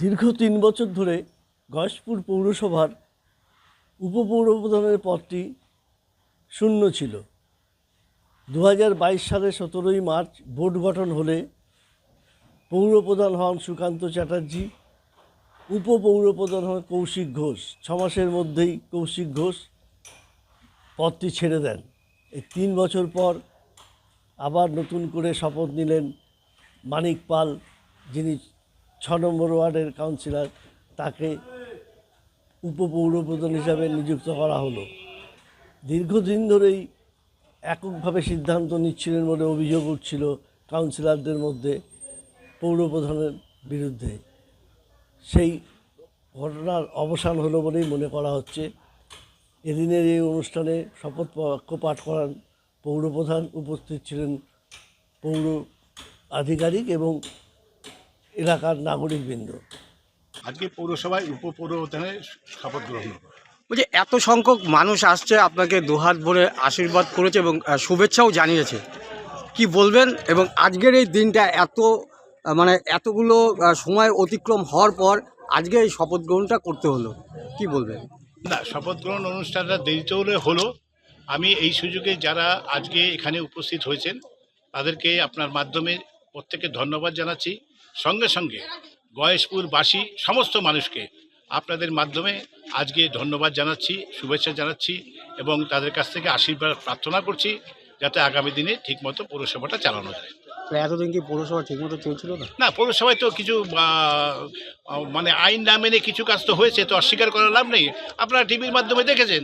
দীর্ঘ তিন বছর ধরে গয়েশপুর পৌরসভার উপপৌরপ্রধানের পদটি শূন্য ছিল। দু সালের সতেরোই মার্চ বোর্ড গঠন হলে পৌরপ্রধান হন সুকান্ত চ্যাটার্জি, উপপৌরপ্রধান হন কৌশিক ঘোষ। ছ মাসের মধ্যেই কৌশিক ঘোষ পদটি ছেড়ে দেন। এই তিন বছর পর আবার নতুন করে শপথ নিলেন মানিক পাল, যিনি ছ নম্বর ওয়ার্ডের কাউন্সিলর তাকে উপপৌরপ্রধান হিসাবে নিযুক্ত করা হলো। দীর্ঘদিন ধরেই এককভাবে সিদ্ধান্ত নিচ্ছিলেন বলে অভিযোগ উঠছিল কাউন্সিলরদের মধ্যে পৌরপ্রধানের বিরুদ্ধে। সেই ঘটনার অবসান হলো বলেই মনে করা হচ্ছে। এদিনের এই অনুষ্ঠানে শপথ বাক্য পাঠ করান পৌরপ্রধান, উপস্থিত ছিলেন পৌর আধিকারিক এবং এলাকার নাগরিকবৃন্দ। আজকে পৌরসভায় উপপৌরপ্রধানের শপথ গ্রহণ বলছি এত সংখ্যক মানুষ আসছে আপনাকে দুহাত ভরে আশীর্বাদ করেছে এবং শুভেচ্ছাও জানিয়েছে। কি বলবেন? এবং আজকের এই দিনটা এত মানে এতগুলো সময় অতিক্রম হওয়ার পর আজকে এই শপথ গ্রহণটা করতে হলো। কি বলবেন? না শপথ গ্রহণ অনুষ্ঠানটা দেরিতে হলে হলো। আমি এই সুযোগে যারা আজকে এখানে উপস্থিত হয়েছেন তাদেরকে আপনার মাধ্যমে প্রত্যেকে ধন্যবাদ জানাচ্ছি। সঙ্গে সঙ্গে গয়েশপুরবাসী সমস্ত মানুষকে আপনাদের মাধ্যমে আজকে ধন্যবাদ জানাচ্ছি শুভেচ্ছা জানাচ্ছি এবং তাদের কাছ থেকে আশীর্বাদ প্রার্থনা করছি যাতে আগামী দিনে ঠিকমতো পৌরসভাটা চালানো যায়। এতদিন কি পৌরসভা ঠিকমতো চলছিল না? না পৌরসভায় তো কিছু মানে আইন না মেনে কিছু কাজ তো হয়েছে তো অস্বীকার করার লাভ নেই। আপনারা টিভির মাধ্যমে দেখেছেন।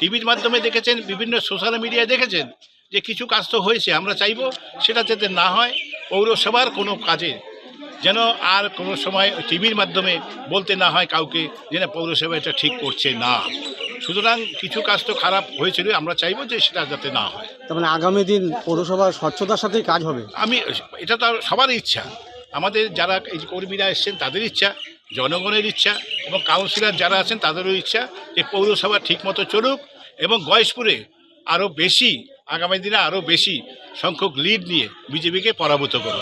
টিভির মাধ্যমে দেখেছেন বিভিন্ন সোশ্যাল মিডিয়ায় দেখেছেন যে কিছু কাজ তো হয়েছে আমরা চাইব সেটা যাতে না হয়। পৌরসভার কোনো কাজে যেন আর কোনো সময় টিভির মাধ্যমে বলতে না হয় কাউকে যে না পৌরসভা এটা ঠিক করছে না। সুতরাং কিছু কাজ তো খারাপ হয়েছিল আমরা চাইব যে সেটা যাতে না হয়। তার মানে আগামী দিন পৌরসভার স্বচ্ছতার সাথেই কাজ হবে? আমি এটা তো সবার ইচ্ছা। আমাদের যারা এই কর্মীরা এসছেন তাদের ইচ্ছা জনগণের ইচ্ছা এবং কাউন্সিলর যারা আছেন তাদেরও ইচ্ছা যে পৌরসভা ঠিকমতো চলুক এবং গয়েশপুরে আরও বেশি আগামী দিনে আরও বেশি সংখ্যক লিড নিয়ে বিজেপিকে পরাভূত করুন।